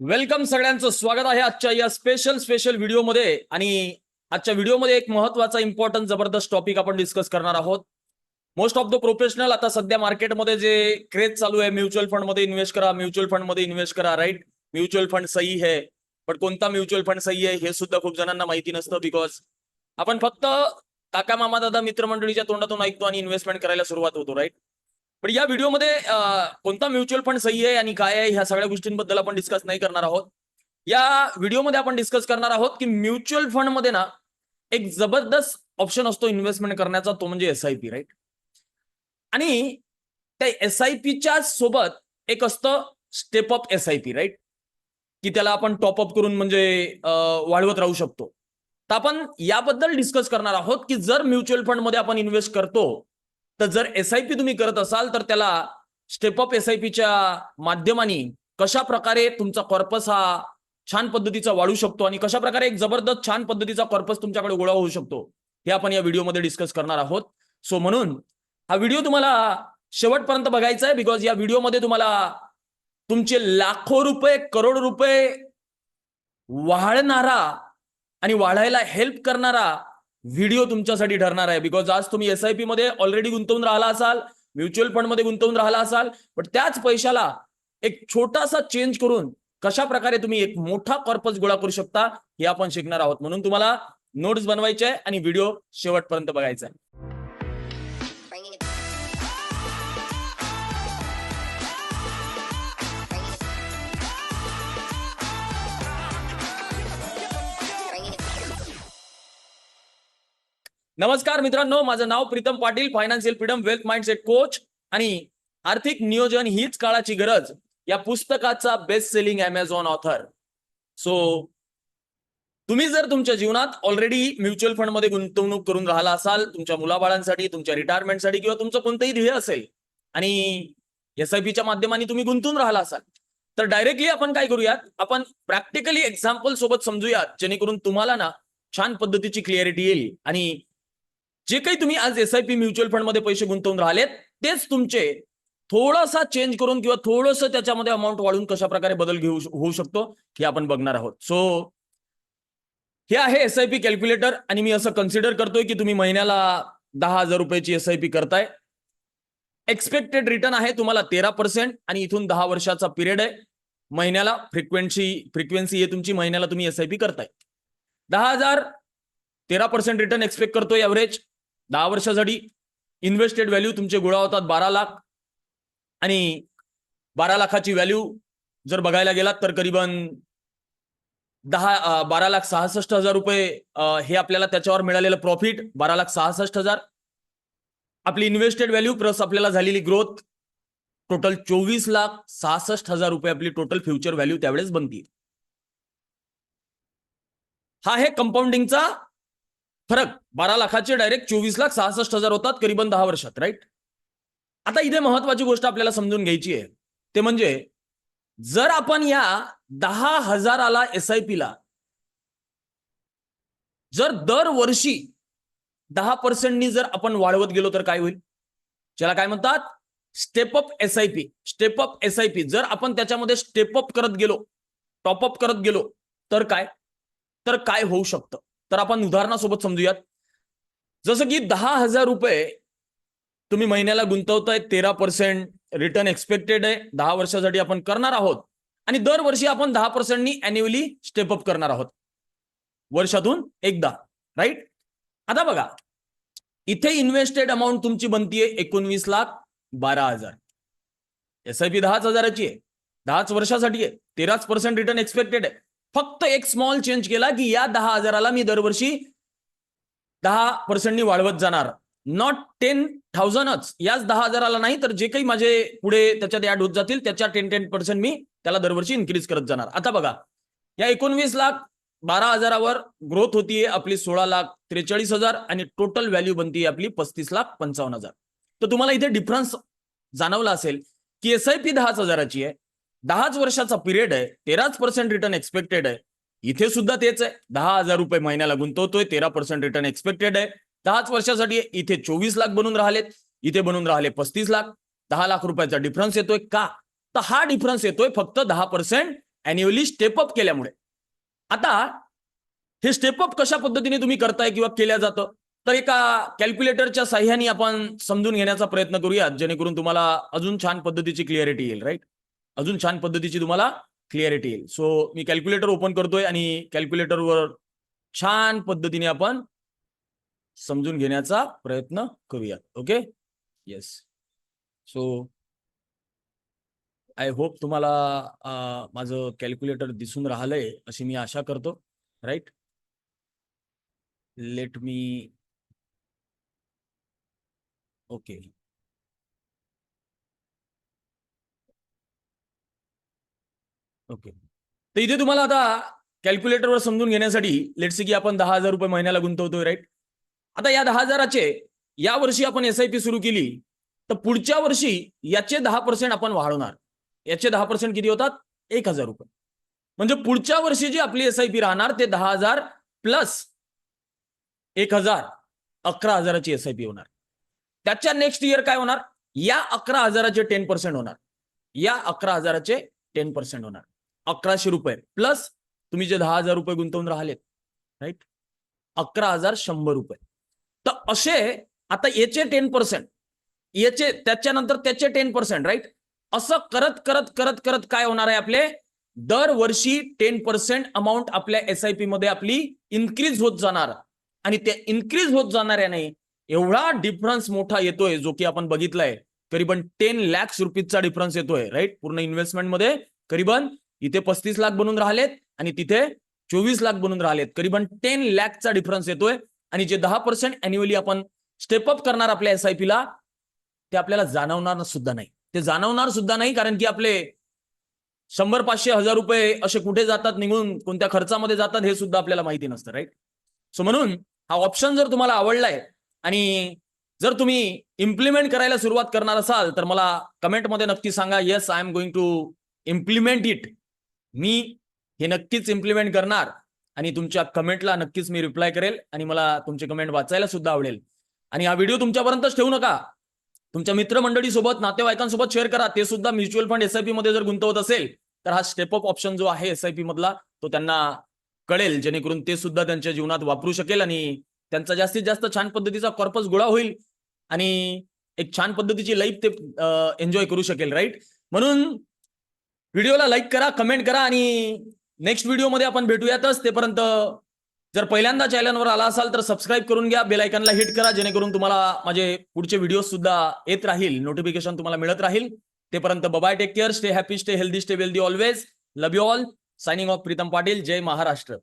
Welcome सगळ्यांचं. स्वागत आहे आजच्या या स्पेशल स्पेशल व्हिडिओमध्ये आणि आजच्या व्हिडिओमध्ये एक महत्त्वाचा इम्पॉर्टंट जबरदस्त टॉपिक आपण डिस्कस करणार आहोत. मोस्ट ऑफ द प्रोफेशनल आता सध्या मार्केटमध्ये जे क्रेज चालू आहे म्युच्युअल फंडमध्ये इन्व्हेस्ट करा म्युच्युअल फंडमध्ये इन्व्हेस्ट करा राईट म्युच्युअल फंड सही आहे पण कोणता म्युच्युअल फंड सही आहे हे सुद्धा खूप जणांना माहिती नसतं बिकॉज आपण फक्त काका मामा दादा मित्रमंडळीच्या तोंडातून ऐकतो आणि इन्व्हेस्टमेंट करायला सुरुवात होतो राईट पण या व्हिडिओमध्ये कोणता म्युच्युअल फंड सही आहे आणि काय आहे ह्या सगळ्या गोष्टींबद्दल आपण डिस्कस नाही करणार आहोत. या व्हिडिओमध्ये आपण डिस्कस करणार आहोत की म्युच्युअल फंडमध्ये ना एक जबरदस्त ऑप्शन असतो इन्व्हेस्टमेंट करण्याचा तो म्हणजे एस आय पी राईट आणि त्या एस आय पीच्या सोबत एक असतं step up S I P right की त्याला आपण टॉपअप करून म्हणजे वाढवत राहू शकतो. तर आपण याबद्दल डिस्कस करणार आहोत की जर म्युच्युअल फंडमध्ये आपण इन्व्हेस्ट करतो तर जर एस आय पी तुम्ही करत असाल तर त्याला स्टेप अप एस आय पीच्या माध्यमाने कशा प्रकारे तुमचा कॉर्पस हा छान पद्धतीचा वाढू शकतो आणि कशा प्रकारे एक जबरदस्त छान पद्धतीचा कॉर्पस तुमच्याकडे गोळा होऊ शकतो हे आपण या व्हिडिओमध्ये डिस्कस करणार आहोत. सो म्हणून हा व्हिडिओ तुम्हाला शेवटपर्यंत बघायचा आहे बिकॉज या व्हिडिओमध्ये तुम्हाला तुमचे लाखो रुपये करोड रुपये वाढणारा आणि वाढायला हेल्प करणारा व्हिडिओ तुमच्यासाठी ठरणार आहे. बिकॉज आज तुम्ही एस आय पी मध्ये ऑलरेडी गुंतवून राहिला असाल म्युच्युअल फंडमध्ये गुंतवून राहिला असाल पण त्याच पैशाला एक छोटासा चेंज करून कशा प्रकारे तुम्ही एक मोठा कॉर्पस गोळा करू शकता हे आपण शिकणार आहोत. म्हणून तुम्हाला नोट्स बनवायचे आणि व्हिडिओ शेवटपर्यंत बघायचा आहे. नमस्कार मित्रांनो माझं नाव Pritam Patil financial freedom wealth mindset coach आणि आर्थिक नियोजन हीच काळाची गरज या पुस्तकाचा best selling Amazon author so तुम्ही जर तुमच्या जीवनात ऑलरेडी म्युच्युअल फंडमध्ये गुंतवणूक करून राहिला असाल तुमच्या मुलाबाळांसाठी तुमच्या रिटायरमेंटसाठी किंवा तुमचं कोणतंही ध्येय असेल आणि एस आय पीच्या माध्यमाने तुम्ही गुंतून राहिला असाल तर डायरेक्टली आपण काय करूयात? आपण प्रॅक्टिकली एक्झाम्पल सोबत समजूयात जेणेकरून तुम्हाला ना छान पद्धतीची क्लिअरिटी येईल आणि जे काही तुम्ही आज एस आय पी म्युच्युअल फंडमध्ये पैसे गुंतवून राहिलेत तेच तुमचे. थोडासा चेंज करून किंवा थोडस त्याच्यामध्ये अमाऊंट वाढून कशा प्रकारे बदल घेऊ होऊ शकतो हे आपण बघणार आहोत. सो हे आहे एस आय पी कॅल्क्युलेटर आणि मी असं कन्सिडर करतोय की तुम्ही महिन्याला दहा हजार रुपयाची एस आय पी करताय. एक्सपेक्टेड रिटर्न आहे तुम्हाला तेरा पर्सेंट आणि इथून दहा वर्षाचा पिरियड आहे. महिन्याला फ्रिक्वेन्सी फ्रिक्वेन्सी आहे तुमची महिन्याला तुम्ही एस आय पी करताय. दहा हजार तेरा पर्सेंट रिटर्न एक्सपेक्ट करतोय ॲव्हरेज दहा वर्षासाठी इन्व्हेस्टेड व्हॅल्यू तुमचे गोळा होतात बारा लाख आणि बारा लाखाची व्हॅल्यू जर बघायला गेलात तर करीबन दहा बारा लाख सहासष्ट हजार रुपये हे आपल्याला त्याच्यावर मिळालेलं प्रॉफिट बारा लाख सहासष्ट हजार. आपली इन्व्हेस्टेड व्हॅल्यू प्लस आपल्याला झालेली ग्रोथ टोटल चोवीस लाख सहासष्ट हजार रुपये आपली टोटल फ्युचर व्हॅल्यू त्यावेळेस बनतील. हा आहे कंपाऊंडिंगचा फरक. बारा लाखाचे डायरेक्ट चोवीस लाख सहासष्ट हजार होतात करीबन दहा वर्षात राईट आता इथे महत्वाची गोष्ट आपल्याला समजून घ्यायची आहे. ते म्हणजे जर आपण या दहा हजाराला एस आय पीला जर दरवर्षी दहा पर्सेंटनी जर आपण वाढवत गेलो तर काय होईल? ज्याला काय म्हणतात? Step up S I P step up S I P जर आपण त्याच्यामध्ये स्टेप अप करत गेलो टॉपअप करत गेलो तर काय? तर काय होऊ शकतं? तर आपण उदाहरणासोबत समजूयात. जसं की दहा हजार रुपये तुम्ही महिन्याला गुंतवताय तेरा पर्सेंट रिटर्न एक्सपेक्टेड आहे. दहा वर्षासाठी आपण करणार आहोत. आणि दरवर्षी आपण दहा पर्सेंटनी अॅन्युअली स्टेपअप करणार आहोत. वर्षातून एकदा राईट आता बघा. इथे इन्व्हेस्टेड अमाऊंट तुमची बनतीये एकोणवीस लाख बारा हजार. एस आय पी दहाच हजाराची आहे. दहाच वर्षासाठी आहे. तेराच पर्सेंट रिटर्न एक्सपेक्टेड आहे. फक्त एक स्मॉल चेंज केला की या दहा हजाराला मी दरवर्षी दहा पर्सेंटनी वाढवत जाणार. नॉट टेन थाउजंडच याच दहा हजाराला नाही तर जे काही माझे पुढे त्याच्यात ऍड होत जातील त्याच्या टेन टेन पर्सेंट मी त्याला दरवर्षी इन्क्रीज करत जाणार. आता बघा या एकोणवीस लाख बारा हजारावर ग्रोथ होतीये आपली सोळा लाख त्रेचाळीस हजार आणि टोटल व्हॅल्यू बनतीये आपली पस्तीस लाख पंचावन्न हजार. तर तुम्हाला इथे डिफरन्स जाणवला असेल की एस आय पी दहाच हजाराची आहे. दहाच वर्षाचा पिरियड आहे तेराच पर्सेंट रिटर्न एक्सपेक्टेड आहे. इथे सुद्धा तेच आहे. दहा हजार रुपये महिन्याला गुंतवतोय तेरा पर्सेंट रिटर्न एक्सपेक्टेड आहे. दहाच वर्षासाठी इथे चोवीस लाख बनून राहिलेत इथे बनून राहिले पस्तीस लाख. दहा लाख रुपयाचा डिफरन्स येतोय का? तर हा डिफरन्स येतोय फक्त दहा पर्सेंट अॅन्युअली स्टेपअप केल्यामुळे. आता हे स्टेपअप कशा पद्धतीने तुम्ही करताय किंवा केल्या जातं? तर एका कॅल्क्युलेटरच्या साह्याने आपण समजून घेण्याचा प्रयत्न करूयात जेणेकरून तुम्हाला अजून छान पद्धतीची क्लिअरिटी येईल राईट अजून छान पद्धतीची तुम्हाला क्लिअरिटी येईल. सो मी कॅल्क्युलेटर ओपन करतोय आणि कॅल्क्युलेटरवर छान पद्धतीने आपण समजून घेण्याचा प्रयत्न करूयात. Okay yes so I hope तुम्हाला माझं कॅल्क्युलेटर दिसून राहिलंय अशी मी आशा करतो. Right let me okay okay तर इथे तुम्हाला आता कॅल्क्युलेटरवर समजून घेण्यासाठी लेट्स की आपण दहा हजार रुपये महिन्याला गुंतवतोय राईट आता या दहा हजाराचे या वर्षी आपण एस आय पी सुरू केली तर पुढच्या वर्षी याचे दहा पर्सेंट आपण वाढवणार. याचे दहा पर्सेंट किती होतात? एक हजार रुपये. म्हणजे पुढच्या वर्षी जी आपली एस आय पी राहणार ते दहा हजार प्लस एक हजार अकरा हजाराची एस आय पी होणार. त्याच्या नेक्स्ट इयर काय होणार? या अकरा हजाराचे टेन पर्सेंट होणार. या अकरा हजाराचे टेन पर्सेंट होणार. अकराशे रुपये. प्लस तुम्ही जे दहा हजार रुपये गुंतवून राहिलेत राईट अकरा हजार शंभर रुपये. तर असे आता याचे टेन पर्सेंट याचे त्याच्यानंतर त्याचे टेन पर्सेंट राईट असं करत करत करत करत काय होणार आहे आपले? दरवर्षी टेन पर्सेंट अमाऊंट आपल्या एस आय पी मध्ये आपली इन्क्रीज होत जाणार. आणि ते इन्क्रीज होत जाणाऱ्याने एवढा डिफरन्स मोठा येतोय जो की आपण बघितलाय. करीबन टेन लॅक्स रुपीजचा डिफरन्स येतोय राईट पूर्ण इन्व्हेस्टमेंटमध्ये करीबन इथे पस्तीस लाख बनून राहिलेत आणि तिथे चोवीस लाख बनून राहिलेत. करीबन टेन लॅकचा डिफरन्स येतोय आणि जे दहा पर्सेंट अॅन्युअली आपण स्टेपअप करणार आपल्या एस आय पीला ते आपल्याला जाणवणार सुद्धा नाही. ते जाणवणार सुद्धा नाही कारण की आपले शंभर पाचशे हजार रुपये असे कुठे जातात निघून कोणत्या खर्चामध्ये जातात हे सुद्धा आपल्याला माहिती नसतं राईट सो म्हणून हा ऑप्शन जर तुम्हाला आवडलाय आणि जर तुम्ही इम्प्लिमेंट करायला सुरुवात करणार असाल तर मला कमेंटमध्ये नक्की सांगा yes I am going to implement it मी हे नक्कीच इम्प्लिमेंट करणार आणि तुमच्या कमेंटला नक्कीच मी रिप्लाय करेल आणि मला तुमचे कमेंट वाचायला सुद्धा आवडेल. आणि हा व्हिडिओ तुमच्यापर्यंतच ठेवू नका. तुमच्या मित्रमंडळीसोबत नातेवाईकांसोबत शेअर करा. ते सुद्धा म्युच्युअल फंड एसआयपी मध्ये जर गुंतवत असेल तर हा स्टेपअप ऑप्शन जो आहे एसआयपी मधला तो त्यांना कळेल. जेणेकरून ते सुद्धा त्यांच्या जीवनात वापरू शकेल आणि त्यांचा जास्तीत जास्त छान पद्धतीचा कॉर्पस गोळा होईल आणि एक छान पद्धतीची लाईफ ते एन्जॉय करू शकेल राईट म्हणून व्हिडिओला लाईक करा कमेंट करा आणि नेक्स्ट व्हिडिओमध्ये आपण भेटूयातच. तेपर्यंत जर पहिल्यांदा चॅनलवर आला असाल तर सबस्क्राईब करून घ्या. बेलायकनला हिट करा जेणेकरून तुम्हाला माझे पुढचे व्हिडिओ सुद्धा येत राहील. नोटिफिकेशन तुम्हाला मिळत राहील. तेपर्यंत bye bye take care stay happy stay healthy stay wealthy always love you all signing off Pritam Patil. Jai Maharashtra.